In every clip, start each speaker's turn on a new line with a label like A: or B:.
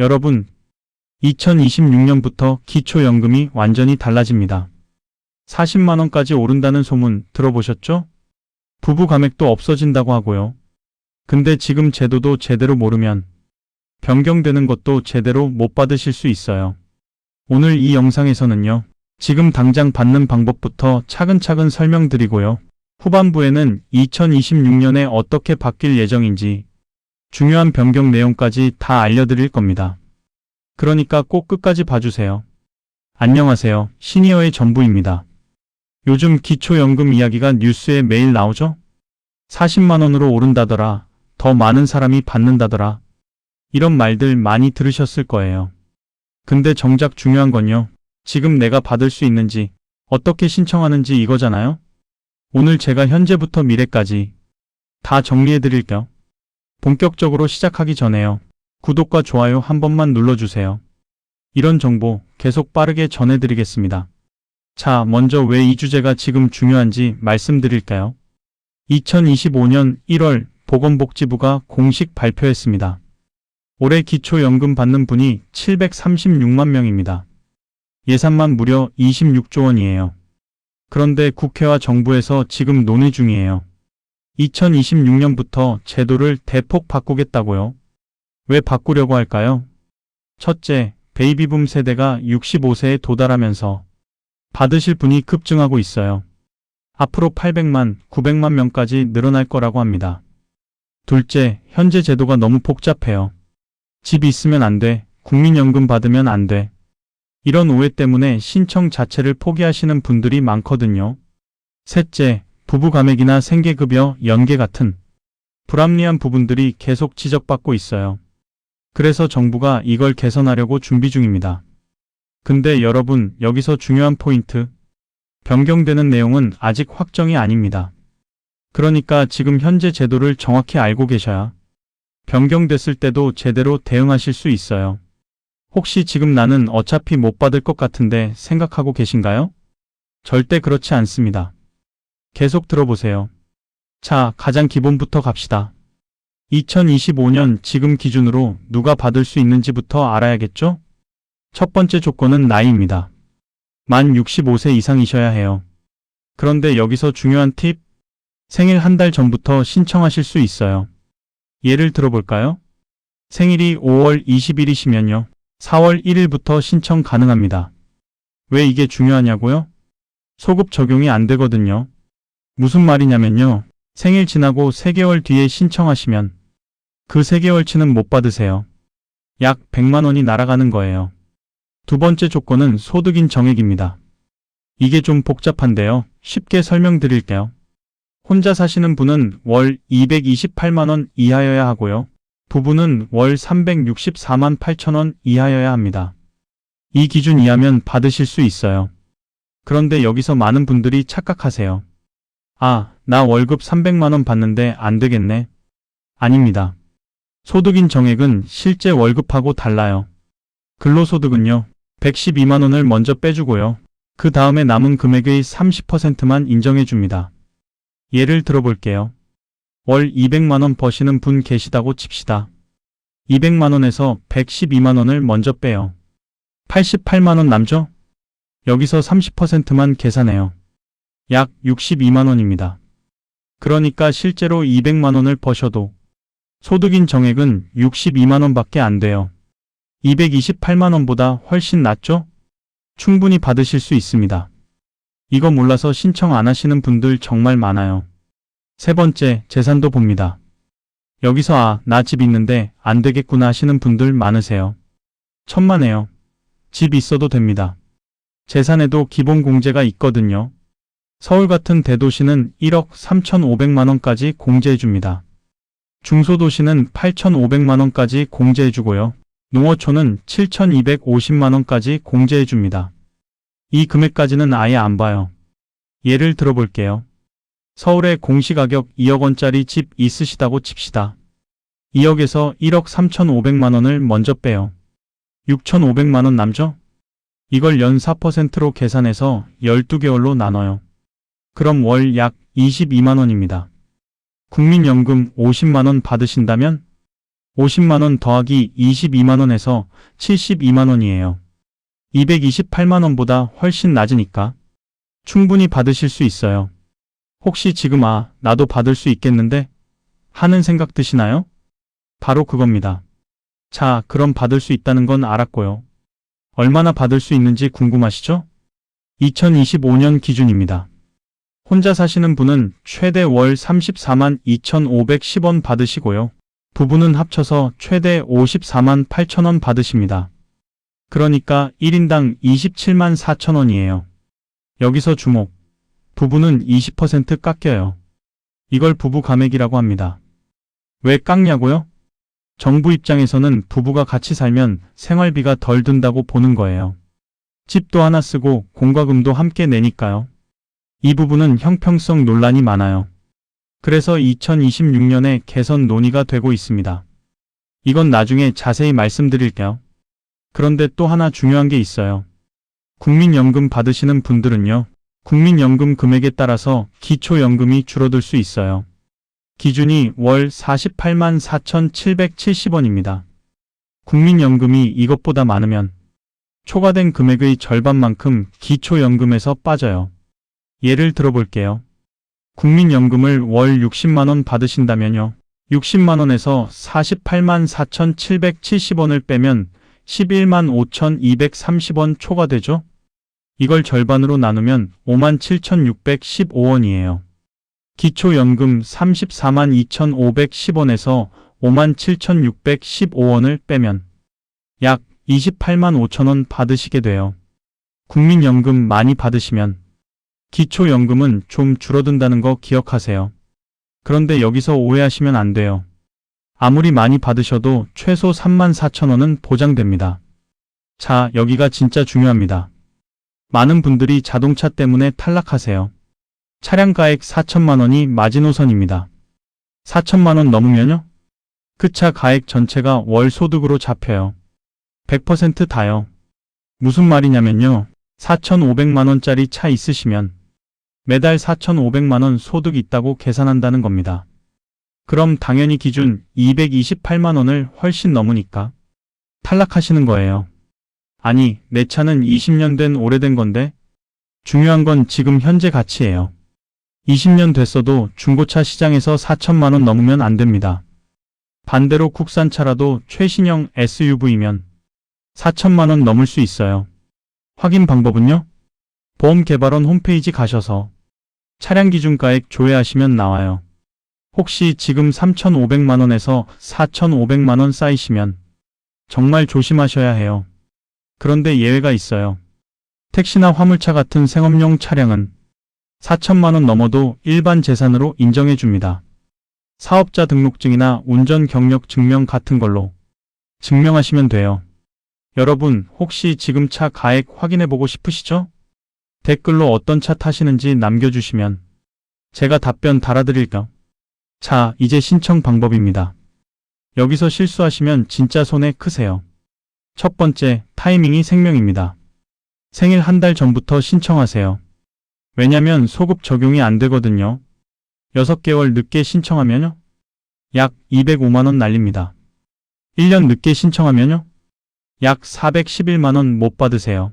A: 여러분, 2026년부터 기초연금이 완전히 달라집니다. 40만원까지 오른다는 소문 들어보셨죠? 부부 감액도 없어진다고 하고요. 근데 지금 제도도 제대로 모르면 변경되는 것도 제대로 못 받으실 수 있어요. 오늘 이 영상에서는요. 지금 당장 받는 방법부터 차근차근 설명드리고요. 후반부에는 2026년에 어떻게 바뀔 예정인지 중요한 변경 내용까지 다 알려드릴 겁니다. 그러니까 꼭 끝까지 봐주세요. 안녕하세요. 시니어의 전부입니다. 요즘 기초연금 이야기가 뉴스에 매일 나오죠? 40만원으로 오른다더라. 더 많은 사람이 받는다더라. 이런 말들 많이 들으셨을 거예요. 근데 정작 중요한 건요. 지금 내가 받을 수 있는지, 어떻게 신청하는지 이거잖아요? 오늘 제가 현재부터 미래까지 다 정리해 드릴게요. 본격적으로 시작하기 전에요. 구독과 좋아요 한 번만 눌러주세요. 이런 정보 계속 빠르게 전해드리겠습니다. 자, 먼저 왜 이 주제가 지금 중요한지 말씀드릴까요? 2025년 1월 보건복지부가 공식 발표했습니다. 올해 기초연금 받는 분이 736만 명입니다. 예산만 무려 26조 원이에요. 그런데 국회와 정부에서 지금 논의 중이에요. 2026년부터 제도를 대폭 바꾸겠다고요. 왜 바꾸려고 할까요? 첫째, 베이비붐 세대가 65세에 도달하면서 받으실 분이 급증하고 있어요. 앞으로 800만, 900만 명까지 늘어날 거라고 합니다. 둘째, 현재 제도가 너무 복잡해요. 집 있으면 안 돼, 국민연금 받으면 안 돼. 이런 오해 때문에 신청 자체를 포기하시는 분들이 많거든요. 셋째, 부부 감액이나 생계급여, 연계 같은 불합리한 부분들이 계속 지적받고 있어요. 그래서 정부가 이걸 개선하려고 준비 중입니다. 근데 여러분, 여기서 중요한 포인트. 변경되는 내용은 아직 확정이 아닙니다. 그러니까 지금 현재 제도를 정확히 알고 계셔야 변경됐을 때도 제대로 대응하실 수 있어요. 혹시 지금 나는 어차피 못 받을 것 같은데 생각하고 계신가요? 절대 그렇지 않습니다. 계속 들어보세요. 자, 가장 기본부터 갑시다. 2025년 지금 기준으로 누가 받을 수 있는지부터 알아야겠죠? 첫 번째 조건은 나이입니다. 만 65세 이상이셔야 해요. 그런데 여기서 중요한 팁, 생일 한 달 전부터 신청하실 수 있어요. 예를 들어볼까요? 생일이 5월 20일이시면요. 4월 1일부터 신청 가능합니다. 왜 이게 중요하냐고요? 소급 적용이 안 되거든요. 무슨 말이냐면요. 생일 지나고 3개월 뒤에 신청하시면 그 3개월치는 못 받으세요. 약 100만 원이 날아가는 거예요. 두 번째 조건은 소득인 정액입니다. 이게 좀 복잡한데요. 쉽게 설명드릴게요. 혼자 사시는 분은 월 228만 원 이하여야 하고요. 부부는 월 364만 8천 원 이하여야 합니다. 이 기준 이하면 받으실 수 있어요. 그런데 여기서 많은 분들이 착각하세요. 아, 나 월급 300만 원 받는데 안 되겠네. 아닙니다. 소득인 정액은 실제 월급하고 달라요. 근로소득은요, 112만 원을 먼저 빼주고요. 그 다음에 남은 금액의 30%만 인정해줍니다. 예를 들어볼게요. 월 200만원 버시는 분 계시다고 칩시다. 200만원에서 112만원을 먼저 빼요. 88만원 남죠? 여기서 30%만 계산해요. 약 62만원입니다. 그러니까 실제로 200만원을 버셔도 소득인 정액은 62만원밖에 안 돼요. 228만원보다 훨씬 낫죠? 충분히 받으실 수 있습니다. 이거 몰라서 신청 안 하시는 분들 정말 많아요. 세 번째, 재산도 봅니다. 여기서 아, 나 집 있는데 안 되겠구나 하시는 분들 많으세요. 천만에요. 집 있어도 됩니다. 재산에도 기본 공제가 있거든요. 서울 같은 대도시는 1억 3,500만원까지 공제해줍니다. 중소도시는 8,500만원까지 공제해주고요. 농어촌은 7,250만원까지 공제해줍니다. 이 금액까지는 아예 안 봐요. 예를 들어볼게요. 서울에 공시가격 2억 원짜리 집 있으시다고 칩시다. 2억에서 1억 3,500만원을 먼저 빼요. 6,500만원 남죠? 이걸 연 4%로 계산해서 12개월로 나눠요. 그럼 월 약 22만원입니다. 국민연금 50만원 받으신다면 50만원 더하기 22만원에서 72만원이에요. 228만원보다 훨씬 낮으니까 충분히 받으실 수 있어요. 혹시 지금 아, 나도 받을 수 있겠는데? 하는 생각 드시나요? 바로 그겁니다. 자, 그럼 받을 수 있다는 건 알았고요. 얼마나 받을 수 있는지 궁금하시죠? 2025년 기준입니다. 혼자 사시는 분은 최대 월 34만 2,510원 받으시고요. 부부는 합쳐서 최대 54만 8천원 받으십니다. 그러니까 1인당 27만 4천원이에요. 여기서 주목. 부부는 20% 깎여요. 이걸 부부 감액이라고 합니다. 왜 깎냐고요? 정부 입장에서는 부부가 같이 살면 생활비가 덜 든다고 보는 거예요. 집도 하나 쓰고 공과금도 함께 내니까요. 이 부분은 형평성 논란이 많아요. 그래서 2026년에 개선 논의가 되고 있습니다. 이건 나중에 자세히 말씀드릴게요. 그런데 또 하나 중요한 게 있어요. 국민연금 받으시는 분들은요. 국민연금 금액에 따라서 기초연금이 줄어들 수 있어요. 기준이 월 48만 4,770원입니다. 국민연금이 이것보다 많으면 초과된 금액의 절반만큼 기초연금에서 빠져요. 예를 들어볼게요. 국민연금을 월 60만원 받으신다면요. 60만원에서 48만 4,770원을 빼면 11만 5,230원 초과되죠? 이걸 절반으로 나누면 5만 7,615원이에요. 기초연금 34만 2,510원에서 5만 7,615원을 빼면 약 28만 5천원 받으시게 돼요. 국민연금 많이 받으시면 기초연금은 좀 줄어든다는 거 기억하세요. 그런데 여기서 오해하시면 안 돼요. 아무리 많이 받으셔도 최소 3만 4천 원은 보장됩니다. 자, 여기가 진짜 중요합니다. 많은 분들이 자동차 때문에 탈락하세요. 차량 가액 4천만 원이 마지노선입니다. 4천만 원 넘으면요? 그 차 가액 전체가 월 소득으로 잡혀요. 100% 다요. 무슨 말이냐면요. 4,500만 원짜리 차 있으시면 매달 4,500만 원 소득 있다고 계산한다는 겁니다. 그럼 당연히 기준 228만 원을 훨씬 넘으니까 탈락하시는 거예요. 아니, 내 차는 20년 된 오래된 건데 중요한 건 지금 현재 가치예요. 20년 됐어도 중고차 시장에서 4천만 원 넘으면 안 됩니다. 반대로 국산차라도 최신형 SUV면 4천만 원 넘을 수 있어요. 확인 방법은요? 보험개발원 홈페이지 가셔서 차량 기준가액 조회하시면 나와요. 혹시 지금 3,500만 원에서 4,500만 원 쌓이시면 정말 조심하셔야 해요. 그런데 예외가 있어요. 택시나 화물차 같은 생업용 차량은 4천만 원 넘어도 일반 재산으로 인정해 줍니다. 사업자 등록증이나 운전 경력 증명 같은 걸로 증명하시면 돼요. 여러분, 혹시 지금 차 가액 확인해 보고 싶으시죠? 댓글로 어떤 차 타시는지 남겨주시면 제가 답변 달아드릴게요. 자, 이제 신청 방법입니다. 여기서 실수하시면 진짜 손해 크세요. 첫 번째, 타이밍이 생명입니다. 생일 한 달 전부터 신청하세요. 왜냐면 소급 적용이 안 되거든요. 6개월 늦게 신청하면요. 약 205만원 날립니다. 1년 늦게 신청하면요. 약 411만원 못 받으세요.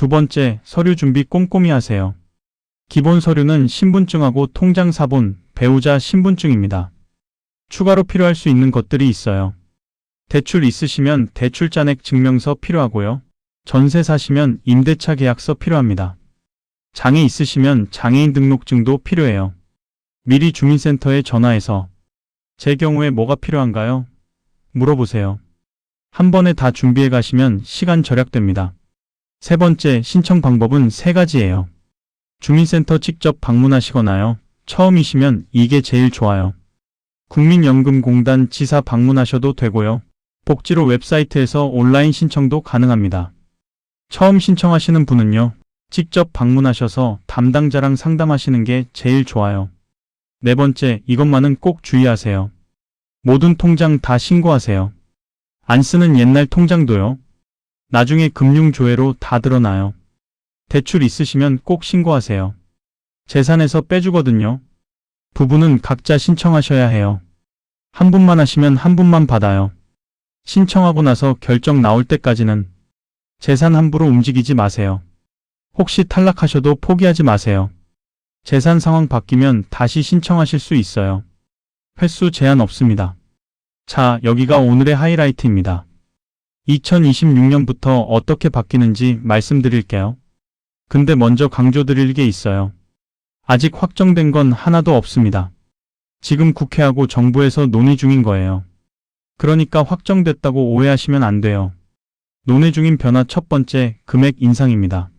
A: 두 번째, 서류 준비 꼼꼼히 하세요. 기본 서류는 신분증하고 통장 사본, 배우자 신분증입니다. 추가로 필요할 수 있는 것들이 있어요. 대출 있으시면 대출 잔액 증명서 필요하고요. 전세 사시면 임대차 계약서 필요합니다. 장애 있으시면 장애인 등록증도 필요해요. 미리 주민센터에 전화해서 제 경우에 뭐가 필요한가요? 물어보세요. 한 번에 다 준비해 가시면 시간 절약됩니다. 세 번째 신청 방법은 세 가지예요. 주민센터 직접 방문하시거나요. 처음이시면 이게 제일 좋아요. 국민연금공단 지사 방문하셔도 되고요. 복지로 웹사이트에서 온라인 신청도 가능합니다. 처음 신청하시는 분은요. 직접 방문하셔서 담당자랑 상담하시는 게 제일 좋아요. 네 번째, 이것만은 꼭 주의하세요. 모든 통장 다 신고하세요. 안 쓰는 옛날 통장도요. 나중에 금융조회로 다 드러나요. 대출 있으시면 꼭 신고하세요. 재산에서 빼주거든요. 부부는 각자 신청하셔야 해요. 한 분만 하시면 한 분만 받아요. 신청하고 나서 결정 나올 때까지는 재산 함부로 움직이지 마세요. 혹시 탈락하셔도 포기하지 마세요. 재산 상황 바뀌면 다시 신청하실 수 있어요. 횟수 제한 없습니다. 자, 여기가 오늘의 하이라이트입니다. 2026년부터 어떻게 바뀌는지 말씀드릴게요. 근데 먼저 강조드릴 게 있어요. 아직 확정된 건 하나도 없습니다. 지금 국회하고 정부에서 논의 중인 거예요. 그러니까 확정됐다고 오해하시면 안 돼요. 논의 중인 변화 첫 번째, 금액 인상입니다.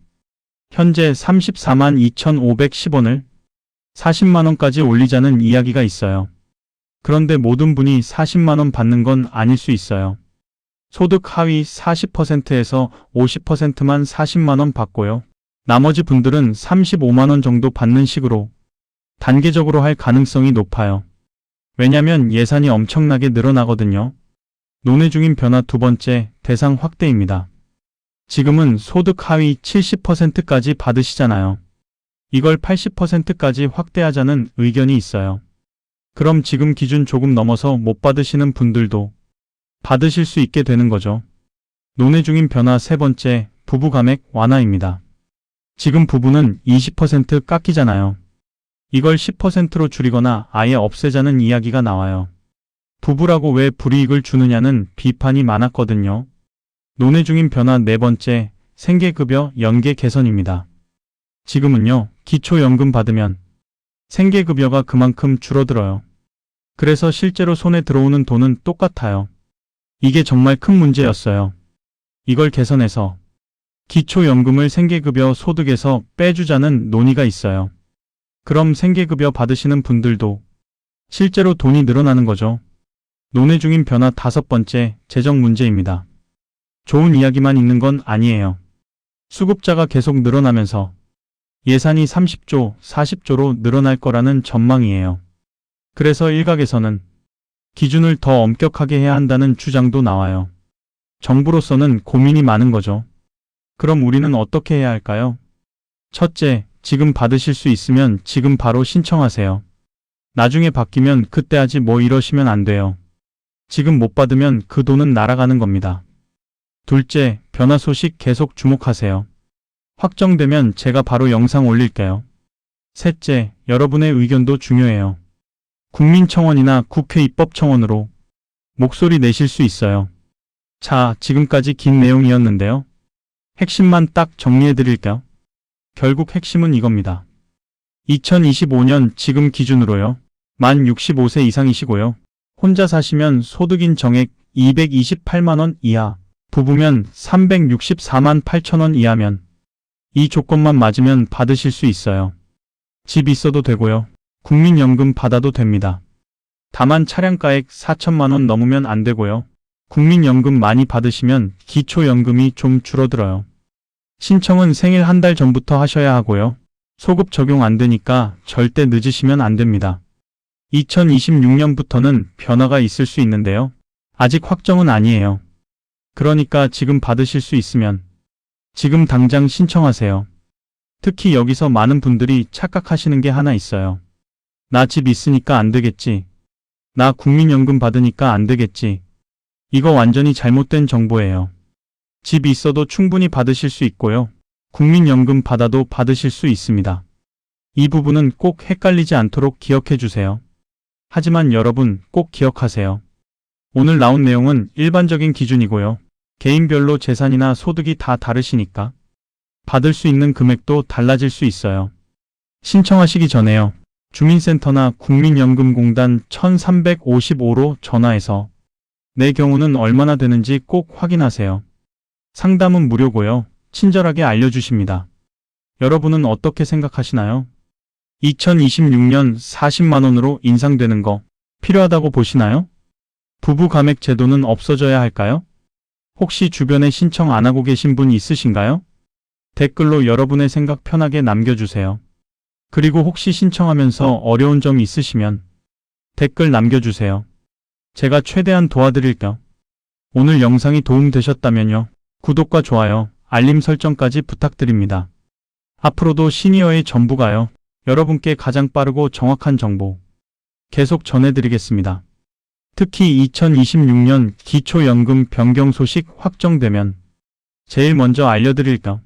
A: 현재 34만 2,510원을 40만원까지 올리자는 이야기가 있어요. 그런데 모든 분이 40만원 받는 건 아닐 수 있어요. 소득 하위 40%에서 50%만 40만원 받고요. 나머지 분들은 35만원 정도 받는 식으로 단계적으로 할 가능성이 높아요. 왜냐면 예산이 엄청나게 늘어나거든요. 논의 중인 변화 두 번째, 대상 확대입니다. 지금은 소득 하위 70%까지 받으시잖아요. 이걸 80%까지 확대하자는 의견이 있어요. 그럼 지금 기준 조금 넘어서 못 받으시는 분들도 받으실 수 있게 되는 거죠. 논의 중인 변화 세 번째, 부부 감액 완화입니다. 지금 부부는 20% 깎이잖아요. 이걸 10%로 줄이거나 아예 없애자는 이야기가 나와요. 부부라고 왜 불이익을 주느냐는 비판이 많았거든요. 논의 중인 변화 네 번째, 생계급여 연계 개선입니다. 지금은요, 기초연금 받으면 생계급여가 그만큼 줄어들어요. 그래서 실제로 손에 들어오는 돈은 똑같아요. 이게 정말 큰 문제였어요. 이걸 개선해서 기초연금을 생계급여 소득에서 빼주자는 논의가 있어요. 그럼 생계급여 받으시는 분들도 실제로 돈이 늘어나는 거죠. 논의 중인 변화 다섯 번째, 재정 문제입니다. 좋은 이야기만 있는 건 아니에요. 수급자가 계속 늘어나면서 예산이 30조, 40조로 늘어날 거라는 전망이에요. 그래서 일각에서는 기준을 더 엄격하게 해야 한다는 주장도 나와요. 정부로서는 고민이 많은 거죠. 그럼 우리는 어떻게 해야 할까요? 첫째, 지금 받으실 수 있으면 지금 바로 신청하세요. 나중에 바뀌면 그때 하지 뭐 이러시면 안 돼요. 지금 못 받으면 그 돈은 날아가는 겁니다. 둘째, 변화 소식 계속 주목하세요. 확정되면 제가 바로 영상 올릴게요. 셋째, 여러분의 의견도 중요해요. 국민청원이나 국회 입법청원으로 목소리 내실 수 있어요. 자, 지금까지 긴 내용이었는데요. 핵심만 딱 정리해 드릴게요. 결국 핵심은 이겁니다. 2025년 지금 기준으로요. 만 65세 이상이시고요. 혼자 사시면 소득인 정액 228만원 이하, 부부면 364만 8천원 이하면 이 조건만 맞으면 받으실 수 있어요. 집 있어도 되고요. 국민연금 받아도 됩니다. 다만 차량가액 4천만원 넘으면 안 되고요. 국민연금 많이 받으시면 기초연금이 좀 줄어들어요. 신청은 생일 한 달 전부터 하셔야 하고요. 소급 적용 안 되니까 절대 늦으시면 안 됩니다. 2026년부터는 변화가 있을 수 있는데요. 아직 확정은 아니에요. 그러니까 지금 받으실 수 있으면 지금 당장 신청하세요. 특히 여기서 많은 분들이 착각하시는 게 하나 있어요. 나 집 있으니까 안 되겠지. 나 국민연금 받으니까 안 되겠지. 이거 완전히 잘못된 정보예요. 집 있어도 충분히 받으실 수 있고요. 국민연금 받아도 받으실 수 있습니다. 이 부분은 꼭 헷갈리지 않도록 기억해 주세요. 하지만 여러분 꼭 기억하세요. 오늘 나온 내용은 일반적인 기준이고요. 개인별로 재산이나 소득이 다 다르시니까 받을 수 있는 금액도 달라질 수 있어요. 신청하시기 전에요. 주민센터나 국민연금공단 1355로 전화해서 내 경우는 얼마나 되는지 꼭 확인하세요. 상담은 무료고요. 친절하게 알려주십니다. 여러분은 어떻게 생각하시나요? 2026년 40만원으로 인상되는 거 필요하다고 보시나요? 부부 감액 제도는 없어져야 할까요? 혹시 주변에 신청 안 하고 계신 분 있으신가요? 댓글로 여러분의 생각 편하게 남겨주세요. 그리고 혹시 신청하면서 어려운 점 있으시면 댓글 남겨주세요. 제가 최대한 도와드릴게요. 오늘 영상이 도움되셨다면요. 구독과 좋아요, 알림 설정까지 부탁드립니다. 앞으로도 시니어의 전부가요. 여러분께 가장 빠르고 정확한 정보 계속 전해드리겠습니다. 특히 2026년 기초연금 변경 소식 확정되면 제일 먼저 알려드릴까.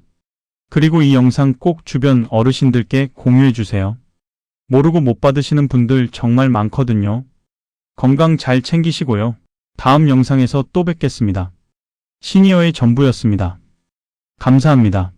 A: 그리고 이 영상 꼭 주변 어르신들께 공유해주세요. 모르고 못 받으시는 분들 정말 많거든요. 건강 잘 챙기시고요. 다음 영상에서 또 뵙겠습니다. 시니어의 전부였습니다. 감사합니다.